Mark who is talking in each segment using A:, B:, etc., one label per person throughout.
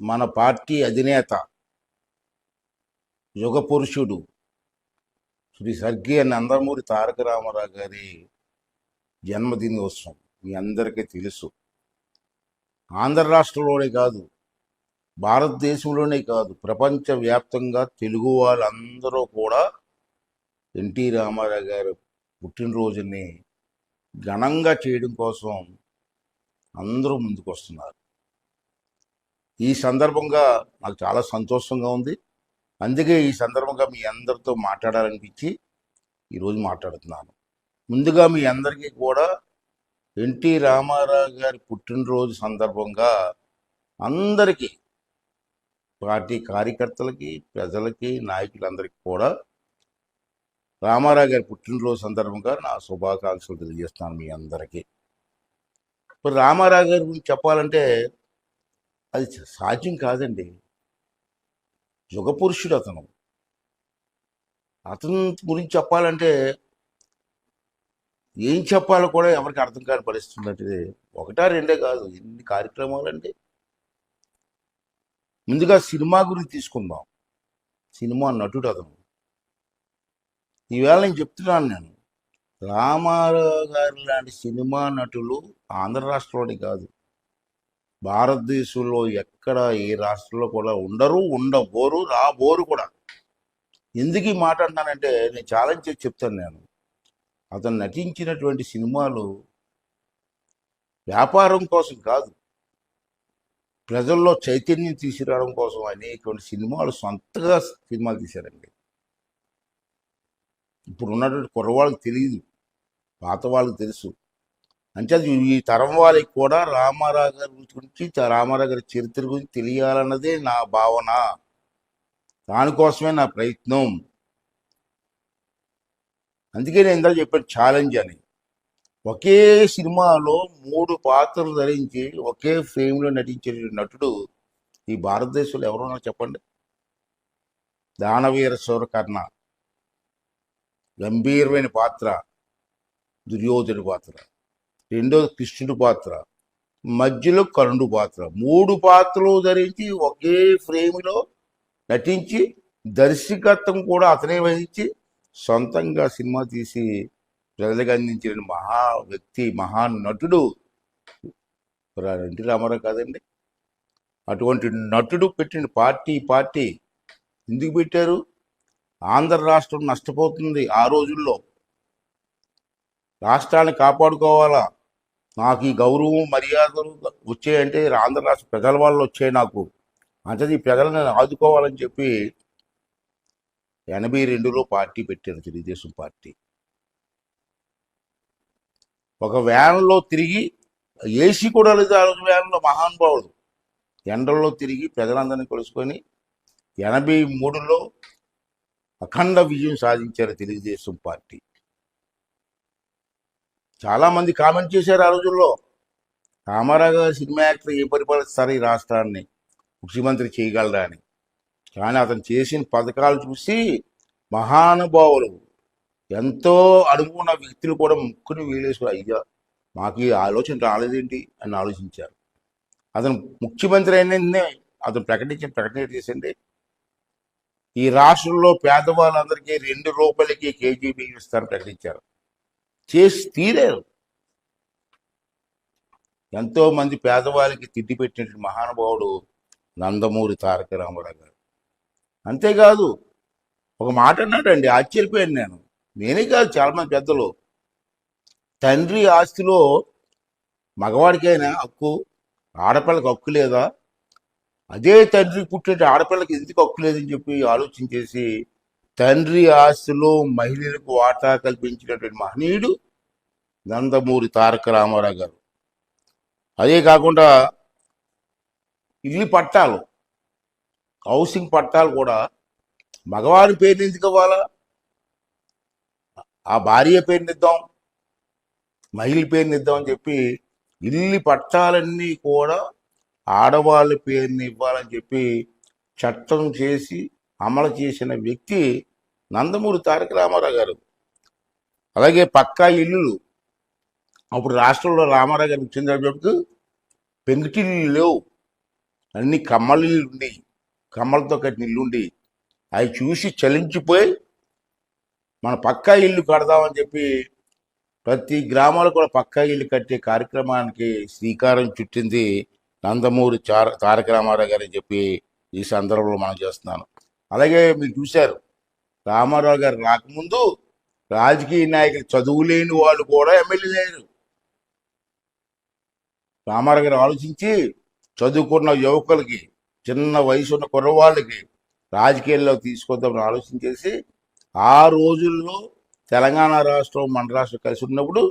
A: మన పార్టీ అధినేత యుగ పురుషుడు శ్రీ స్వర్గీయ నందమూరి తారక రామారావు గారి జన్మదినోత్సవం మీ అందరికీ తెలుసు. ఆంధ్ర రాష్ట్రంలోనే కాదు భారతదేశంలోనే కాదు ప్రపంచవ్యాప్తంగా తెలుగు వాళ్ళందరూ కూడా ఎన్టీ రామారావు గారు పుట్టినరోజుని ఘనంగా చేయడం కోసం అందరూ ముందుకు వస్తున్నారు ఈ సందర్భంగా నాకు చాలా సంతోషంగా ఉంది. అందుకే ఈ సందర్భంగా మీ అందరితో మాట్లాడాలనిపించి ఈరోజు మాట్లాడుతున్నాను. ముందుగా మీ అందరికీ కూడా ఎన్టీ రామారావు గారి పుట్టినరోజు సందర్భంగా అందరికీ పార్టీ కార్యకర్తలకి ప్రజలకి నాయకులందరికీ కూడా రామారావు గారి పుట్టినరోజు సందర్భంగా నా శుభాకాంక్షలు తెలియజేస్తున్నాను మీ అందరికీ. ఇప్పుడు రామారావు గారి గురించి చెప్పాలంటే అది సాధ్యం కాదండి. యుగ పురుషుడు అతను. అతని గురించి చెప్పాలంటే ఏం చెప్పాలో కూడా ఎవరికి అర్థం కాని పరిస్థితి అంటే ఒకటా రెండే కాదు ఎన్ని కార్యక్రమాలండి. ముందుగా సినిమా గురించి తీసుకుందాం. సినిమా నటుడు అతను. ఈవేళ నేను చెప్తున్నాను నేను. రామారావు గారు లాంటి సినిమా నటులు ఆంధ్ర రాష్ట్రంలోని కాదు. భారతదేశంలో ఎక్కడ ఏ రాష్ట్రంలో కూడా ఉండరు ఉండబోరు రాబోరు కూడా. ఎందుకు ఈ మాట అంటానంటే నేను ఛాలెంజ్ చేసి చెప్తాను నేను. అతను నటించినటువంటి సినిమాలు వ్యాపారం కోసం కాదు. ప్రజల్లో చైతన్యం తీసుకురావడం కోసం అనేటువంటి సినిమాలు సొంతగా సినిమాలు తీశారండి. ఇప్పుడు ఉన్నటువంటి కుర్రవాళ్ళకి తెలియదు పాత వాళ్ళకి తెలుసు. అంటే అది ఈ తరం వాళ్ళకి కూడా రామారావు గారి గురించి రామారావు గారి చరిత్ర గురించి తెలియాలన్నదే నా భావన. దానికోసమే నా ప్రయత్నం. అందుకే నేను ఇందాక చెప్పాను ఛాలెంజ్ అని. ఒకే సినిమాలో మూడు పాత్రలు ధరించి ఒకే ఫ్రేమ్లో నటించే నటుడు ఈ భారతదేశంలో ఎవరున్నా చెప్పండి? దానవీర సూరకర్ణ గంభీరమైన పాత్ర దుర్యోధన పాత్ర. రెండోది కృష్ణుడు పాత్ర మధ్యలో కరుణుడు పాత్ర. మూడు పాత్రలు ధరించి ఒకే ఫ్రేమ్లో నటించి దర్శకత్వం కూడా అతనే వహించి సొంతంగా సినిమా తీసి ప్రజలకు అందించిన మహా వ్యక్తి మహాన్ నటుడు ఎన్టీ రామారావు కాదండి. అటువంటి నటుడు పెట్టిన పార్టీ పార్టీ ఎందుకు పెట్టారు? ఆంధ్ర రాష్ట్రం నష్టపోతుంది ఆ రోజుల్లో. రాష్ట్రాన్ని కాపాడుకోవాలా? నాకు ఈ గౌరవం మర్యాదలు వచ్చాయంటే ఆంధ్ర రాష్ట్ర ప్రజల వాళ్ళు వచ్చాయి నాకు. అంటే ఈ ప్రజలను ఆదుకోవాలని చెప్పి ఎనభై రెండులో పార్టీ పెట్టాను తెలుగుదేశం పార్టీ. ఒక వ్యాన్లో తిరిగి ఏసీ కూడా లేదు ఆ రోజు వ్యాన్లో మహానుభావుడు. ఎండల్లో తిరిగి ప్రజలందరినీ కలుసుకొని ఎనభై మూడులో అఖండ విజయం సాధించారు తెలుగుదేశం పార్టీ. చాలా మంది కామెంట్ చేశారు ఆ రోజుల్లో. రామారావు గారు సినిమా యాక్టర్ ఏ పరిపాలిస్తారు ఈ రాష్ట్రాన్ని ముఖ్యమంత్రి చేయగలరా అని. కానీ అతను చేసిన పథకాలు చూసి మహానుభావులు ఎంతో అనుకున్న వ్యక్తులు కూడా ముక్కుని వీలేసుకుని అయ్యా మాకు ఈ ఆలోచన రాలేదేంటి అని ఆలోచించారు. అతను ముఖ్యమంత్రి అయిన అతను ప్రకటించిన ప్రకటన చేసింది ఈ రాష్ట్రంలో పేదవాళ్ళందరికీ రెండు రూపాయలకి కేజీ బియ్యం ఇస్తారని ప్రకటించారు. చేసి తీరారు. ఎంతో మంది పేదవాళ్ళకి తిండి పెట్టినటువంటి మహానుభావుడు నందమూరి తారక రామారావు గారు. అంతేకాదు ఒక మాట అన్నాడండి ఆశ్చర్యపోయాను నేను. నేనే కాదు చాలామంది పెద్దలు. తండ్రి ఆస్తిలో మగవాడికైనా హక్కు ఆడపిల్లకి హక్కు లేదా? అదే తండ్రి పుట్టిన ఆడపిల్లకి ఎందుకు హక్కు లేదని చెప్పి ఆలోచించేసి తండ్రి ఆస్తిలో మహిళలకు వాటా కల్పించినటువంటి మహనీయుడు నందమూరి తారక రామారావు గారు. అదే కాకుండా ఇల్లు పట్టాలు హౌసింగ్ పట్టాలు కూడా మగవారి పేరు ఎందుకు ఇవ్వాలా? ఆ భార్య పేరునిద్దాం మహిళ పేరునిద్దాం అని చెప్పి ఇల్లు పట్టాలన్నీ కూడా ఆడవాళ్ళ పేరుని ఇవ్వాలని చెప్పి చట్టం చేసి అమలు చేసిన వ్యక్తి నందమూరి తారక రామారావు గారు. అలాగే పక్కా ఇల్లులు. అప్పుడు రాష్ట్రంలో రామారావు గారు వచ్చిన పెంకుటిల్లు లేవు. అన్ని కమ్మల ఇల్లు ఉండి కమ్మలతో కట్టిన ఇల్లు ఉండి అవి చూసి చలించిపోయి మన పక్కా ఇల్లు కడదామని చెప్పి ప్రతి గ్రామాలు కూడా పక్కా ఇల్లు కట్టే కార్యక్రమానికి శ్రీకారం చుట్టింది నందమూరి చార తారక రామారావు గారు అని చెప్పి ఈ సందర్భంలో మనం చేస్తున్నాను. అలాగే మీరు చూశారు రామారావు గారు రాకముందు రాజకీయ నాయకులు చదువు లేని వాళ్ళు కూడా ఎమ్మెల్యే లేరు రామారావు గారు ఆలోచించి చదువుకున్న యువకులకి చిన్న వయసు ఉన్న కుర్రవాళ్ళకి రాజకీయాల్లో తీసుకొద్దామని ఆలోచించేసి ఆ రోజుల్లో తెలంగాణ రాష్ట్రం మన రాష్ట్రం కలిసి ఉన్నప్పుడు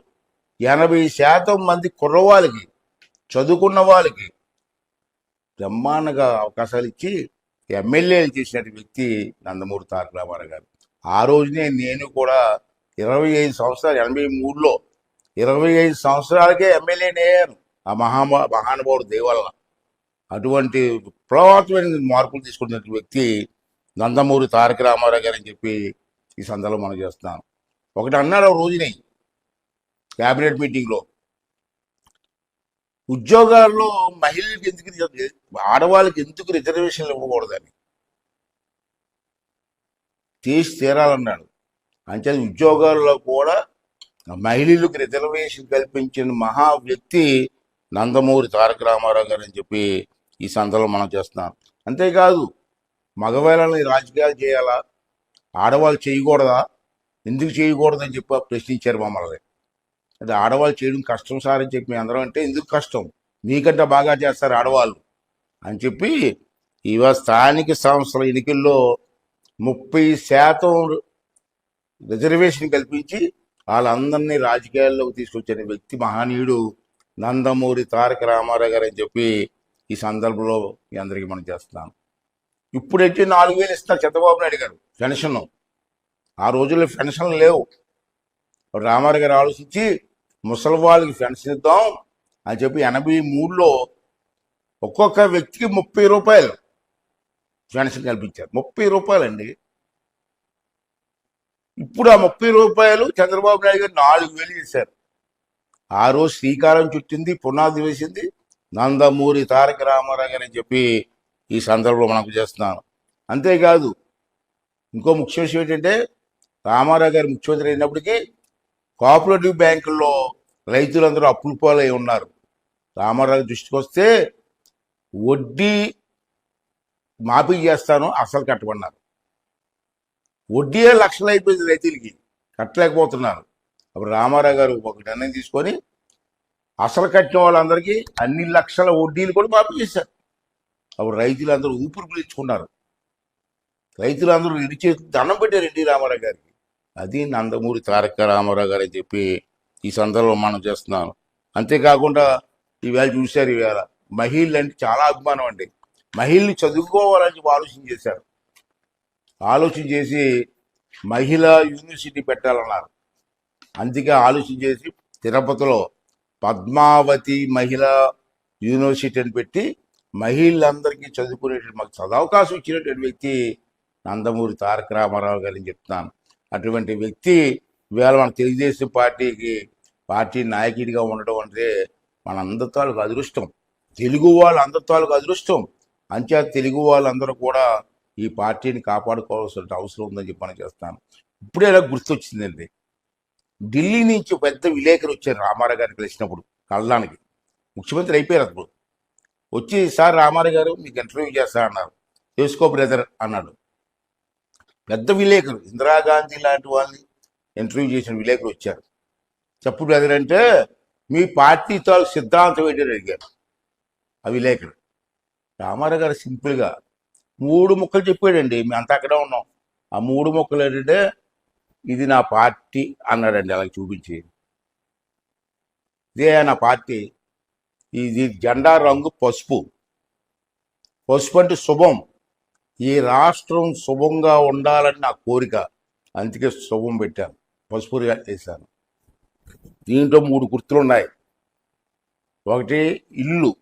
A: ఎనభై శాతం మంది కుర్రవాళ్ళకి చదువుకున్న వాళ్ళకి బ్రహ్మాండగా అవకాశాలు ఇచ్చి ఎమ్మెల్యేలు చేసిన వ్యక్తి నందమూరి తారక రామారావు గారు. ఆ రోజునే నేను కూడా ఇరవై ఐదు సంవత్సరాలు ఎనభై మూడులో ఇరవై ఐదు సంవత్సరాలకే ఎమ్మెల్యేని అయ్యాను ఆ మహామా మహానుభావుడు దేవల్ల అటువంటి విప్లవాత్మైన మార్పులు తీసుకున్న వ్యక్తి నందమూరి తారక రామారావు గారు అని చెప్పి ఈ సందర్భంలో మనం చేస్తున్నాం ఒకటి అన్నాడు ఆ రోజునే క్యాబినెట్ మీటింగ్లో. ఉద్యోగాల్లో మహిళలకు ఎందుకు ఆడవాళ్ళకి ఎందుకు రిజర్వేషన్లు ఇవ్వకూడదని చేసి తీరాలన్నాడు. అంటే ఉద్యోగాల్లో కూడా మహిళలకు రిజర్వేషన్ కల్పించిన మహా వ్యక్తి నందమూరి తారక రామారావు గారు అని చెప్పి ఈ సందర్భంలో మనం చేస్తున్నాం. అంతేకాదు మగవాళ్ళని రాజకీయాలు చేయాలా? ఆడవాళ్ళు చేయకూడదా? ఎందుకు చేయకూడదని చెప్పి ప్రశ్నించారు మమ్మల్ని. అది ఆడవాళ్ళు చేయడం కష్టం సార్ అని చెప్పి అందరం అంటే ఎందుకు కష్టం? మీకంటే బాగా చేస్తారు ఆడవాళ్ళు అని చెప్పి ఇవాళ స్థానిక సంస్థల ఎన్నికల్లో ముప్పై శాతం రిజర్వేషన్ కల్పించి వాళ్ళందరినీ రాజకీయాల్లోకి తీసుకొచ్చిన వ్యక్తి మహనీయుడు నందమూరి తారక రామారావు గారు అని చెప్పి ఈ సందర్భంలో మీ అందరికీ మనం చేస్తున్నాం ఇప్పుడైతే నాలుగు వేలు ఇస్తారు చంద్రబాబు నాయుడు గారు పెన్షన్ ఆ రోజుల్లో పెన్షన్లు లేవు. రామారావు గారు ఆలోచించి ముసలి వాళ్ళకి పెన్షన్ ఇద్దాం అని చెప్పి ఎనభై మూడులో ఒక్కొక్క వ్యక్తికి ముప్పై రూపాయలు పెన్షన్ కల్పించారు. ముప్పై రూపాయలండి. ఇప్పుడు ఆ ముప్పై రూపాయలు చంద్రబాబు నాయుడు గారు నాలుగు వేలు చేశారు. ఆ రోజు శ్రీకారం చుట్టింది పునాది వేసింది. నందమూరి తారక రామారావు గారు అని చెప్పి ఈ సందర్భంలో మనకు చేస్తున్నాను. అంతేకాదు ఇంకో ముఖ్య విషయం ఏంటంటే రామారావు గారు ముఖ్యమంత్రి అయినప్పటికీ కోఆపరేటివ్ బ్యాంకుల్లో రైతులందరూ అప్పుల పాలై ఉన్నారు. రామారావు దృష్టికి వస్తే వడ్డీ మాఫీ చేస్తాను అసలు కట్టమన్నారు. వడ్డీయే లక్షలు అయిపోయింది రైతులకి కట్టలేకపోతున్నారు. అప్పుడు రామారావు గారు ఒక నిర్ణయం తీసుకొని అసలు కట్టిన వాళ్ళందరికీ అన్ని లక్షల వడ్డీలు కూడా మాఫీ చేశారు. అప్పుడు రైతులందరూ ఊపిరి పీల్చుకున్నారు. రైతులందరూ ఇడిచే దండం పెట్టారు ఎన్టీ రామారావు గారికి. అది నందమూరి తారక రామారావు గారు అని చెప్పి ఈ సందర్భంలో మనం చేస్తున్నాను. అంతేకాకుండా ఈవేళ చూశారు ఈవేళ మహిళలు అంటే చాలా అభిమానం అండి. మహిళని చదువుకోవాలని చెప్పి ఆలోచన చేశారు. ఆలోచన చేసి మహిళా యూనివర్సిటీ పెట్టాలన్నారు. అందుకే ఆలోచన చేసి తిరుపతిలో పద్మావతి మహిళా యూనివర్సిటీ అని పెట్టి మహిళలందరికీ చదువుకునే మాకు చదవకాశం ఇచ్చినటువంటి వ్యక్తి నందమూరి తారక రామారావు గారిని చెప్తున్నాను. అటువంటి వ్యక్తి ఇవాళ మన తెలుగుదేశం పార్టీకి పార్టీ నాయకుడిగా ఉండడం అంటే మన అందరితాలకు అదృష్టం. తెలుగు వాళ్ళ అందరితాలకు అదృష్టం. అంచా తెలుగు వాళ్ళందరూ కూడా ఈ పార్టీని కాపాడుకోవాల్సిన అవసరం ఉందని చెప్పి మనం చేస్తాను ఇప్పుడే ఇలా గుర్తొచ్చిందండి. ఢిల్లీ నుంచి పెద్ద విలేకరు వచ్చారు రామారావు గారిని కలిసినప్పుడు కళ్ళడానికి ముఖ్యమంత్రి అయిపోయారు అప్పుడు. వచ్చి సార్ రామారావు గారు మీకు ఇంటర్వ్యూ చేస్తా అన్నారు. చేసుకో బ్రదర్ అన్నాడు. పెద్ద విలేకరు ఇందిరాగాంధీ లాంటి వాళ్ళని ఇంటర్వ్యూ చేసిన విలేకరు వచ్చారు. చెప్పు బ్రదర్ అంటే మీ పార్టీ సిద్ధాంతం ఏంటని అడిగారు. ఆ విలేకరు రామారావు గారు సింపుల్గా మూడు ముక్కలు చెప్పాడండి మేము అంతా అక్కడే ఉన్నాం. ఆ మూడు ముక్కలు ఏంటంటే ఇది నా పార్టీ అన్నాడండి అలా చూపించి ఇదే నా పార్టీ. ఇది జెండా రంగు పసుపు. పసుపు అంటే శుభం. ఈ రాష్ట్రం శుభంగా ఉండాలని నా కోరిక. అందుకే శుభం పెట్టాను. పసుపు వేసాను దీంట్లో మూడు గుర్తులు ఉన్నాయి. ఒకటి ఇల్లు.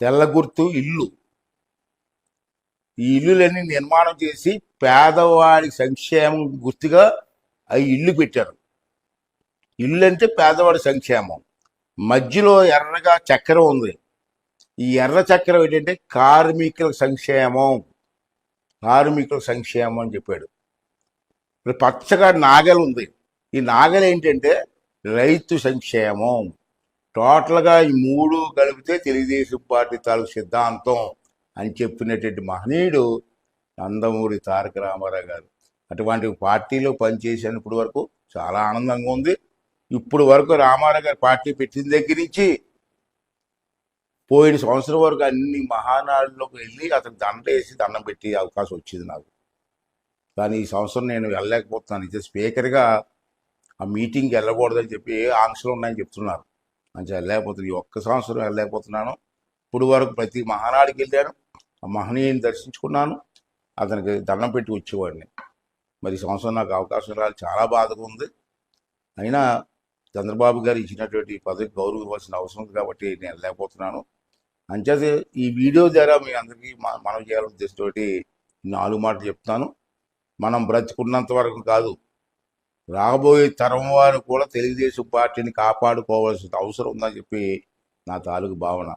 A: తెల్ల గుర్తు ఇల్లు. ఈ ఇల్లులన్నీ నిర్మాణం చేసి పేదవాడి సంక్షేమం గుర్తుగా అవి ఇల్లు పెట్టారు. ఇల్లు అంటే పేదవాడి సంక్షేమం. మధ్యలో ఎర్రగా చక్కెర ఉంది. ఈ ఎర్ర చక్రం ఏంటంటే కార్మికుల సంక్షేమం. కార్మికుల సంక్షేమం అని చెప్పాడు. ఇప్పుడు పచ్చగా నాగలు ఉంది. ఈ నాగలు ఏంటంటే రైతు సంక్షేమం. టోటల్గా ఈ మూడు కలిపితే తెలుగుదేశం పార్టీ తాలూకు సిద్ధాంతం అని చెప్పినటువంటి మహనీయుడు నందమూరి తారక రామారావు గారు. అటువంటి పార్టీలో పనిచేసాను ఇప్పటి వరకు చాలా ఆనందంగా ఉంది. ఇప్పుడు వరకు రామారావు గారు పార్టీ పెట్టిన దగ్గర నుంచి పోయిన సంవత్సరం వరకు అన్ని మహానాడులోకి వెళ్ళి అతను దండ వేసి దండం పెట్టే అవకాశం వచ్చింది నాకు. కానీ ఈ సంవత్సరం నేను వెళ్ళలేకపోతున్నాను. ఇది స్పీకర్గా ఆ మీటింగ్కి వెళ్ళకూడదని చెప్పి ఆంక్షలు ఉన్నాయని చెప్తున్నారు. మంచి వెళ్ళలేకపోతున్నాను. ఈ ఒక్క సంవత్సరం వెళ్ళలేకపోతున్నాను. ఇప్పుడు వరకు ప్రతి మహానాడికి వెళ్ళాను. ఆ మహనీయుని దర్శించుకున్నాను. అతనికి దండం పెట్టి వచ్చేవాడిని. మరి సంవత్సరం నాకు అవకాశం రాలి చాలా బాధగా ఉంది. అయినా చంద్రబాబు గారు ఇచ్చినటువంటి పదవికి గౌరవం ఇవ్వాల్సిన అవసరం ఉంది కాబట్టి నేను వెళ్ళలేకపోతున్నాను. అంచేత ఈ వీడియో ద్వారా మీ అందరికీ మనం చేయాలని ఉద్దేశంతో నాలుగు మాటలు చెప్తాను. మనం బ్రతుకున్నంత వరకు కాదు. రాబోయే తరం వారు కూడా తెలుగుదేశం పార్టీని కాపాడుకోవాల్సిన అవసరం ఉందని చెప్పి నా తాలూకు భావన.